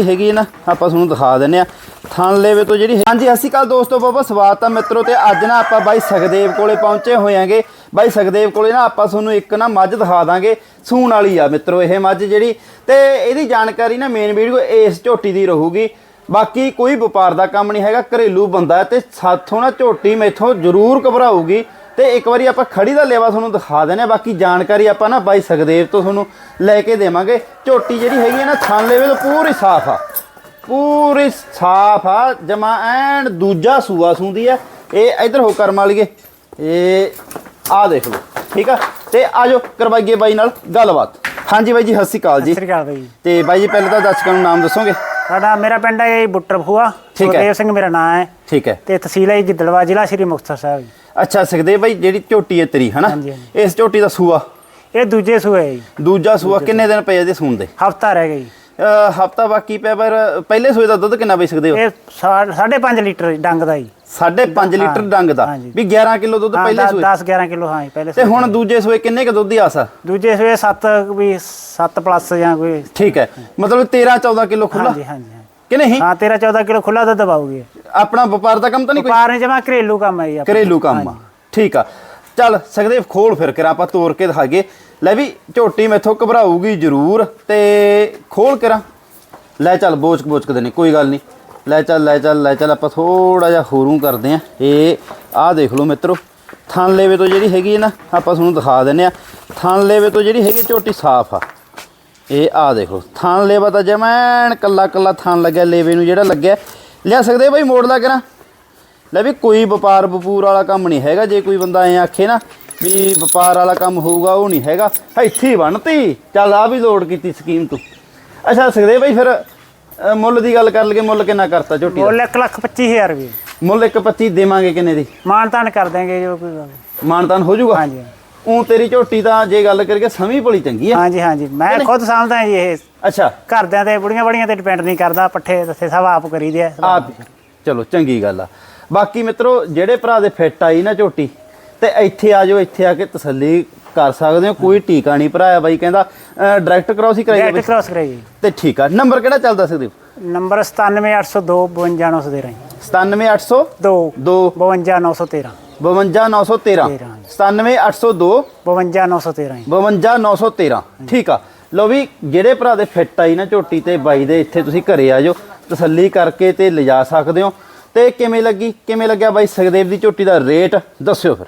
ਜਿਹੜੀ ਹੈਗੀ ਹੈ ਨਾ, ਆਪਾਂ ਤੁਹਾਨੂੰ ਦਿਖਾ ਦਿੰਨੇ ਆ ਥਣ ਲੇਵੇ ਤੋਂ ਜਿਹੜੀ ਹਾਂਜੀ, ਸਤਿ ਸ਼੍ਰੀ ਅਕਾਲ ਦੋਸਤੋ ਬਾਬਾ ਸਵਾਗਤ ਆ ਮਿੱਤਰੋ ਤੇ ਅੱਜ ਨਾ ਆਪਾਂ ਬਾਈ ਸਖਦੇਵ ਕੋਲੇ ਪਹੁੰਚੇ ਹੋਏ ਹੋਇਆਂਗੇ ਬਾਈ ਸਖਦੇਵ ਕੋਲੇ ਨਾ ਆਪਾਂ ਤੁਹਾਨੂੰ ਇੱਕ ਨਾ ਮੱਝ ਦਿਖਾ ਦਾਂਗੇ, ਸੂਣ ਵਾਲੀ ਆ ਮਿੱਤਰੋ ਇਹ ਮੱਝ ਜਿਹੜੀ। ਤੇ ਇਹਦੀ ਜਾਣਕਾਰੀ ਨਾ ਮੇਨ ਵੀਡੀਓ ਇਸ ਝੋਟੀ ਦੀ ਰਹੂਗੀ। ਬਾਕੀ ਕੋਈ ਵਪਾਰ ਦਾ ਕੰਮ ਨਹੀਂ ਹੈਗਾ, ਘਰੇਲੂ ਬੰਦਾ ਤੇ ਸਾਥੋਂ ਨਾ ਝੋਟੀ ਮੈਥੋਂ ਜ਼ਰੂਰ ਘਬਰਾਊਗੀ। ਤੇ ਇੱਕ ਵਾਰੀ ਆਪਾਂ ਖੜੀ ਦਾ ਲੇਵਾ ਤੁਹਾਨੂੰ ਦਿਖਾ ਹਾਂ। ਬਾਕੀ ਜਾਣਕਾਰੀ ਆਪਾਂ ਨਾ ਬਾਈ ਸਖਦੇਵ ਤੋਂ ਤੁਹਾਨੂੰ ਲੈ ਕੇ ਦੇਵਾਂਗੇ। ਝੋਟੀ ਜਿਹੜੀ ਹੈਗੀ ਹੈ ਨਾ ਥਣ ਲੇਵੇ ਤੋਂ ਪੂਰੀ ਸਾਫ਼ ਆ। ਪੂਰੀ ਸਾਫ਼ ਆ ਜਮਾ ਐਨ ਦੂਜਾ ਸੂਆ ਸੂੰਦੀ ਆ। ਇਹ ਇਧਰ ਹੋ ਕਰਮ ਵਾਲੀਏ। ਇਹ ਆ ਦੇਖ ਲਓ ਠੀਕ ਆ? ਤੇ ਆਜੋ ਕਰਵਾਈਏ ਬਾਈ ਨਾਲ ਗੱਲਬਾਤ। ਹਾਂਜੀ ਬਾਈ ਜੀ ਸਤਿ ਸ਼੍ਰੀ ਅਕਾਲ ਜੀ। ਸਤਿ ਸ੍ਰੀ ਅਕਾਲ ਬਾਈ ਤੇ ਬਾਈ ਜੀ ਪਹਿਲਾਂ ਤਾਂ ਦਰਸ਼ਕਾਂ ਨੂੰ ਨਾਮ ਦੱਸੋਗੇ? ਸਾਡਾ ਮੇਰਾ ਪਿੰਡ ਹੈ ਜੀ ਬੁੱਟਰ ਫੂਆ ਠੀਕ ਹੈ। ਸੁਖਦੇਵ ਸਿੰਘ ਮੇਰਾ ਨਾਮ ਹੈ। ਠੀਕ ਹੈ। ਤੇ ਤਹਿਸੀਲ ਹੈ ਜੀ ਗਿੱਦੜਵਾ ਜ਼ਿਲ੍ਹਾ ਸ਼੍ਰੀ ਮੁਕਤਸਰ ਸਾਹਿਬ ਜੀ। ਅੱਛਾ ਸੁਖਦੇਵ ਬਾਈ ਜਿਹੜੀ ਝੋਟੀ ਹੈ ਤੇਰੀ ਹਨਾ? ਹਾਂਜੀ, ਹਾਂਜੀ। ਇਸ ਝੋਟੀ ਦਾ ਸੂਆ? ਇਹ ਦੂਜੇ ਸੂਏ ਹੈ ਜੀ। ਦੂਜਾ ਸੂਆ ਕਿੰਨੇ ਦਿਨ ਪਏ ਇਹਦੇ ਸੂਣ ਦੇ? ਹਫਤਾ ਰਹਿ ਗਿਆ ਜੀ। ਹਫਤਾ ਬਾਕੀ ਪਿਆ ਪਰ ਪਹਿਲੇ ਸੂਏ ਦਾ ਦੁੱਧ ਕਿੰਨਾ ਬਈ ਸਕਦੇ ਹੋ ਇਹ 5.5 ਲੀਟਰ ਡੰਗ ਦਾ ਜੀ। 5.5 ਲੀਟਰ ਡੰਗ ਦਾ। ਹਾਂਜੀ। ਵੀ 11 ਕਿਲੋ ਦੁੱਧ ਹਾਂ ਪਹਿਲੇ ਸੂਏ। 10 11 ਕਿਲੋ ਹਾਂ ਜੀ ਪਹਿਲੇ ਤੇ ਸੂਏ। ਹੁਣ ਦੂਜੇ ਸੂਏ ਕਿੰਨੇ ਕ ਦੁੱਧ ਦੀ ਆਸ ਆ? ਦੂਜੇ ਸੂਏ 7 ਵੀ 7 ਪਲੱਸ ਜਾਂ ਕੋਈ ਠੀਕ ਹੈ। ਮਤਲਬ 13 14 ਕਿਲੋ ਖੁੱਲਾ ਹਾਂਜੀ ਹਾਂਜੀ ਹਾਂ। ਕਿ ਨਹੀਂ? ਹਾਂ 13 14 ਕਿਲੋ ਖੁੱਲਾ ਦੁੱਧ ਦਬਾਉਗੇ ਆਪਣਾ ਵਪਾਰ ਦਾ ਕੰਮ ਤਾਂ ਨਹੀਂ ਕੋਈ? ਵਪਾਰ ਨੇ ਜਮਾ ਘਰੇਲੂ ਕੰਮ ਹੈ ਜੀ ਆਪਣਾ। ਘਰੇਲੂ ਕੰਮ ਆ। ਠੀਕ ਆ। ਚੱਲ ਸਕਦੇ ਖੋਲ ਫਿਰ ਕੇ ਆਪਾਂ ਤੋੜ ਕੇ ਦਿਖਾਈਏ। ਲੈ ਵੀ ਝੋਟੀ ਮੈਥੋਂ ਘਬਰਾਊਗੀ ਜ਼ਰੂਰ ਤੇ ਖੋਲ ਕੇ ਰਾਂ ਲੈ ਚੱਲ ਬੋਚਕ ਬੋਚਕ ਦੇ ਨੇ ਕੋਈ ਗੱਲ ਨਹੀਂ। ਲੈ ਚੱਲ ਲੈ ਚੱਲ ਲੈ ਚੱਲ, ਆਪਾਂ ਥੋੜਾ ਜਿਹਾ ਹੋਰੂ ਕਰਦੇ ਆ ਇਹ ਆਹ ਦੇਖ ਲਓ ਮਿੱਤਰੋ, ਥਣ ਲੇਵੇ ਤੋਂ ਜਿਹੜੀ ਹੈਗੀ ਨਾ, ਆਪਾਂ ਤੁਹਾਨੂੰ ਦਿਖਾ ਦਿੰਨੇ ਆ ਥਣ ਲੇਵੇ ਤੋਂ ਜਿਹੜੀ ਹੈਗੀ ਝੋਟੀ ਸਾਫ਼ ਆ। ਇਹ ਆ ਦੇਖੋ, ਥਣ ਲੇਵਾ ਤਾਂ ਜਮੈਣ ਕੱਲਾ ਕੱਲਾ ਥਣ ਲੱਗਿਆ, ਲੇਵੇ ਨੂੰ ਜਿਹੜਾ ਲੱਗਿਆ। ਲਿਆ ਸਕਦੇ ਬਾਈ ਮੋੜ ਲਾ ਕਰਾਂ ਲੈ ਵੀ ਕੋਈ ਵਪਾਰ ਵਪੂਰ ਵਾਲਾ ਕੰਮ ਨਹੀਂ ਹੈਗਾ, ਜੇ ਕੋਈ ਬੰਦਾ ਐ ਆਖੇ ਨਾ ਵੀ ਵਪਾਰ ਵਾਲਾ ਕੰਮ ਹੋਊਗਾ, ਉਹ ਨਹੀਂ ਹੈਗਾ। ਇੱਥੇ ਹੀ ਬਣਤੀ ਚੱਲ ਆ ਵੀ ਲੋਡ ਕੀਤੀ ਸਕੀਮ ਤੂੰ। ਅੱਛਾ ਸਕਦੇ ਬਾਈ ਫਿਰ ਅ, ਮੁੱਲ ਦੀ ਗੱਲ ਕਰ ਲਈਏ ਮੁੱਲ ਕਿੰਨਾ ਕਰਤਾ ਝੋਟੀ ਦਾ? ਮੁੱਲ 1 ਲੱਖ 25000 ਰੁਪਏ। ਮੁੱਲ 1.25 ਦੇਵਾਂਗੇ ਕਿੰਨੇ ਦੀ? ਮਾਨ ਤਾਨ ਕਰ ਦਾਂਗੇ ਜੋ ਕੋਈ ਗੱਲ। ਮਾਨਤਾਨ ਹੋ ਜਾਊਗਾ? ਹਾਂਜੀ। ਉਹ ਤੇਰੀ ਝੋਟੀ ਤਾਂ ਜੇ ਗੱਲ ਕਰੀਏ ਸਮੀ ਭਲੀ ਚੰਗੀ ਆ। ਹਾਂਜੀ ਹਾਂਜੀ। ਮੈਂ ਖੁਦ ਸਮਝਦਾ ਜੀ ਇਹ। ਅੱਛਾ। ਘਰਦਿਆਂ ਤੇ ਬੁੜੀਆਂ ਬੜੀਆਂ ਤੇ ਡਿਪੈਂਡ ਨਹੀਂ ਕਰਦਾ ਪੱਠੇ ਦੱਸੇ ਸਭ ਆਪ ਕਰੀਦੇ ਆ। ਆਪ ਚਲੋ ਚੰਗੀ ਗੱਲ ਆ। ਬਾਕੀ ਮਿੱਤਰੋ ਜਿਹੜੇ ਭਰਾ ਦੇ ਫਿੱਟ ਆਈ ਨਾ ਝੋਟੀ ਤੇ ਇੱਥੇ ਆ ਜਾਓ ਇੱਥੇ ਆ ਕੇ ਤਸੱਲੀ ਕਰ ਸਕਦੇ ਹੋ। ਕੋਈ ਟੀਕਾ ਨਹੀਂ ਭਰਾਇਆ ਬਾਈ ਕਹਿੰਦਾ ਡਾਇਰੈਕਟ ਕਰਾਓ ਸੀ ਡੈਟ ਬਾਈ ਕ੍ਰਾਸ ਕਰਾਈ ਤੇ ਠੀਕ ਆ। ਨੰਬਰ ਕਿਹੜਾ ਚੱਲਦਾ ਸਕਦੇ ਨੰਬਰ 97802 52913 97800 2 2 52913 52913 97802 52913 52913 ਠੀਕ ਆ। ਲੋ ਵੀ ਜਿਹੜੇ ਭਰਾ ਦੇ ਫਿੱਟ ਆਈ ਨਾ ਝੋਟੀ ਤੇ ਬਾਈ ਦੇ ਇੱਥੇ ਤੁਸੀਂ ਘਰੇ ਆ ਜਾਓ ਤਸੱਲੀ ਕਰਕੇ ਤੇ ਲਿਜਾ ਸਕਦੇ ਹੋ। ਤੇ ਕਿਵੇਂ ਲੱਗੀ? ਕਿਵੇਂ ਲੱਗਿਆ ਬਾਈ ਸਖਦੇਵ ਦੀ ਝੋਟੀ ਦਾ ਰੇਟ? ਦੱਸਿਓ ਫਿਰ।